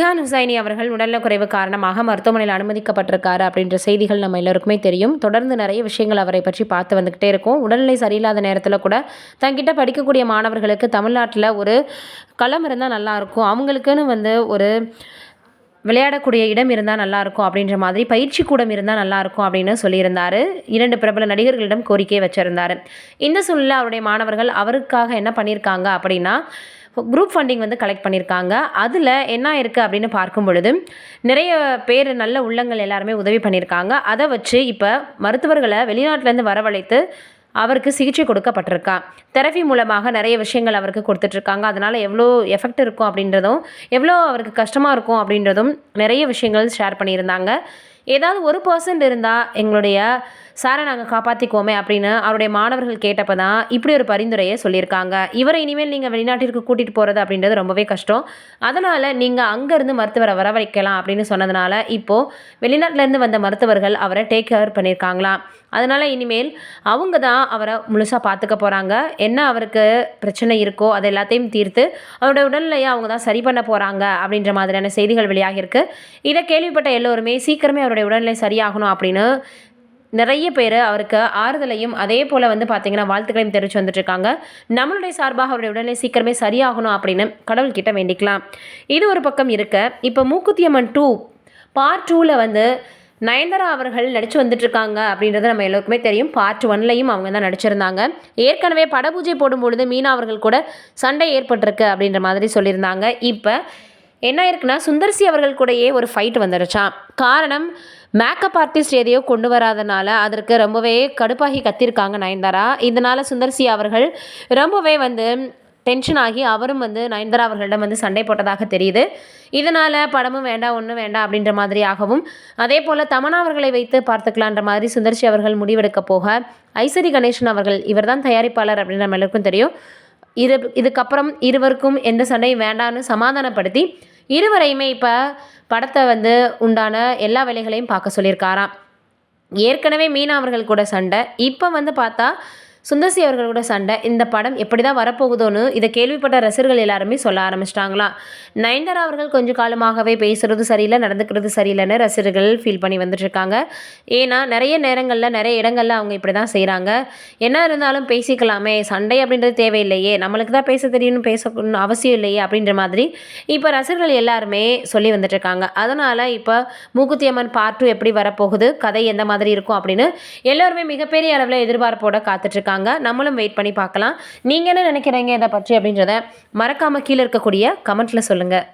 ரிஹான் ஹுசைனி அவர்கள் உடல்நலக்குறைவு காரணமாக மருத்துவமனையில் அனுமதிக்கப்பட்டிருக்காரு அப்படின்ற செய்திகள் நம்ம எல்லோருக்குமே தெரியும். தொடர்ந்து நிறைய விஷயங்கள் அவரை பற்றி பார்த்து வந்துக்கிட்டே இருக்கோம். உடல்நிலை சரியில்லாத நேரத்தில் கூட தங்கிட்ட படிக்கக்கூடிய மாணவர்களுக்கு தமிழ்நாட்டில் ஒரு களம் இருந்தால் நல்லாயிருக்கும் அவங்களுக்குன்னு வந்து ஒரு விளையாடக்கூடிய இடம் இருந்தால் நல்லாயிருக்கும் அப்படின்ற மாதிரி பயிற்சி கூடம் இருந்தால் நல்லாயிருக்கும் அப்படின்னு சொல்லியிருந்தார். இரண்டு பிரபல நடிகர்களிடம் கோரிக்கை வச்சுருந்தார். இந்த சூழ்நிலை அவருடைய மாணவர்கள் அவருக்காக என்ன பண்ணியிருக்காங்க அப்படின்னா குரூப் ஃபண்டிங் வந்து கலெக்ட் பண்ணியிருக்காங்க அதில் என்ன இருக்குது அப்படின்னு பார்க்கும் பொழுது நிறைய பேர் நல்ல உள்ளங்கள் எல்லாருமே உதவி பண்ணியிருக்காங்க அதை வச்சு இப்போ மருத்துவர்களை வெளிநாட்டிலேருந்து வரவழைத்து அவருக்கு சிகிச்சை கொடுக்கப்பட்டிருக்கா. தெரபி மூலமாக நிறைய விஷயங்கள் அவருக்கு கொடுத்துட்ருக்காங்க. அதனால் எவ்வளோ எஃபெக்ட் இருக்கும் அப்படின்றதும் எவ்வளோ அவருக்கு கஷ்டமாக இருக்கும் அப்படின்றதும் நிறைய விஷயங்கள் ஷேர் பண்ணியிருந்தாங்க. ஏதாவது ஒரு பர்சன்ட் இருந்தால் எங்களுடைய சாரை நாங்கள் காப்பாற்றிக்குவோமே அப்படின்னு அவருடைய மாணவர்கள் கேட்டப்போ தான் இப்படி ஒரு பரிந்துரையை சொல்லியிருக்காங்க. இவரை இனிமேல் நீங்கள் வெளிநாட்டிற்கு கூட்டிகிட்டு போகிறது அப்படின்றது ரொம்பவே கஷ்டம். அதனால் நீங்கள் அங்கேருந்து மருத்துவரை வரவழைக்கலாம் அப்படின்னு சொன்னதுனால இப்போது வெளிநாட்டிலேருந்து வந்த மருத்துவர்கள் அவரை டேக் கேர் பண்ணியிருக்காங்களாம் அதனால் இனிமேல் அவங்க தான் அவரை முழுசாக பார்த்துக்க போகிறாங்க என்ன அவருக்கு பிரச்சனை இருக்கோ அது எல்லாத்தையும் தீர்த்து அவருடைய உடல்நிலையை அவங்க தான் சரி பண்ண போகிறாங்க அப்படின்ற மாதிரியான செய்திகள் வெளியாகியிருக்கு. இதை கேள்விப்பட்ட எல்லோருமே சீக்கிரமே அவருடைய உடல்நிலை சரியாகணும் அப்படின்னு நிறைய பேர் அவருக்கு ஆறுதலையும் அதே போல் வந்து பார்த்திங்கன்னா வாழ்த்துக்களையும் தெரிவித்து வந்துட்டுருக்காங்க. நம்மளுடைய சார்பாக அவருடைய உடல்நிலை சீக்கிரமே சரியாகணும் அப்படின்னு கடவுள்கிட்ட வேண்டிக்கலாம். இது ஒரு பக்கம் இருக்க. இப்போ மூக்குத்தியம்மன் டூ பார்ட் டூவில் வந்து நயன்தாரா அவர்கள் நடித்து வந்துட்டுருக்காங்க அப்படின்றது நம்ம எல்லோருக்குமே தெரியும். பார்ட் ஒன்லையும் அவங்க தான் நடிச்சிருந்தாங்க. ஏற்கனவே படபூஜை போடும்பொழுது மீனா அவர்கள் கூட சண்டை ஏற்பட்டிருக்கு அப்படின்ற மாதிரி சொல்லியிருந்தாங்க. இப்போ என்ன இருக்குன்னா சுந்தர்சி அவர்கள் கூடயே ஒரு ஃபைட் வந்துடுச்சான் காரணம் மேக்கப் ஆர்டிஸ்ட் எதையோ கொண்டு வராதனால அதற்கு ரொம்பவே கடுப்பாகி கத்திருக்காங்க நயன்தாரா. இதனால் சுந்தர்சி அவர்கள் ரொம்பவே வந்து டென்ஷன் ஆகி அவரும் வந்து நயன்தாரா அவர்களிடம் வந்து சண்டை போட்டதாக தெரியுது. இதனால் படமும் வேண்டாம் ஒன்றும் வேண்டாம் அப்படின்ற மாதிரி ஆகவும் அதே போல் தமனா அவர்களை வைத்து பார்த்துக்கலான்ற மாதிரி சுந்தர்சி அவர்கள் முடிவெடுக்க போக ஐஸ்வரி கணேசன் அவர்கள் இவர் தான் தயாரிப்பாளர் அப்படின்னு நம்ம எல்லாருக்கும் தெரியும். இரு இதுக்கப்புறம் இருவருக்கும் எந்த சண்டையும் வேண்டான்னு சமாதானப்படுத்தி இருவரையுமே இப்போ படத்தை வந்து உண்டான எல்லா வேலைகளையும் பார்க்க சொல்லியிருக்காராம். ஏற்கனவே மீனா அவர்கள் கூட சண்டை. இப்போ வந்து பார்த்தா சுந்தர்சி அவர்களோட சண்டை. இந்த படம் எப்படி தான் வரப்போகுதோன்னு இதை கேள்விப்பட்ட ரசிகர்கள் எல்லாருமே சொல்ல ஆரம்பிச்சிட்டாங்களாம் நயன்தாரா அவர்கள் கொஞ்சம் காலமாகவே பேசுகிறது சரியில்லை நடந்துக்கிறது சரியில்லைன்னு ரசிகர்கள் ஃபீல் பண்ணி வந்துட்டுருக்காங்க ஏன்னா நிறைய நேரங்களில் நிறைய இடங்களில் அவங்க இப்படி தான் செய்கிறாங்க என்ன இருந்தாலும் பேசிக்கலாமே சண்டை அப்படின்றது தேவையில்லையே நம்மளுக்கு தான் பேச தெரியும்னு பேசணும்னு அவசியம் இல்லையே அப்படின்ற மாதிரி இப்போ ரசிகர்கள் எல்லாருமே சொல்லி வந்துட்டுருக்காங்க அதனால் இப்போ மூக்குத்தி அம்மன் பார்ட் டூ எப்படி வரப்போகுது கதை எந்த மாதிரி இருக்கும் அப்படின்னு எல்லோருமே மிகப்பெரிய அளவில் எதிர்பார்ப்போட காத்துட்ருக்காங்க. இருக்காங்க நம்மளும் வெயிட் பண்ணி பார்க்கலாம். நீங்கள் என்ன நினைக்கிறீங்க இதை பற்றி அப்படின்றத மறக்காமல் கீழே இருக்கக்கூடிய கமெண்ட்டில் சொல்லுங்கள்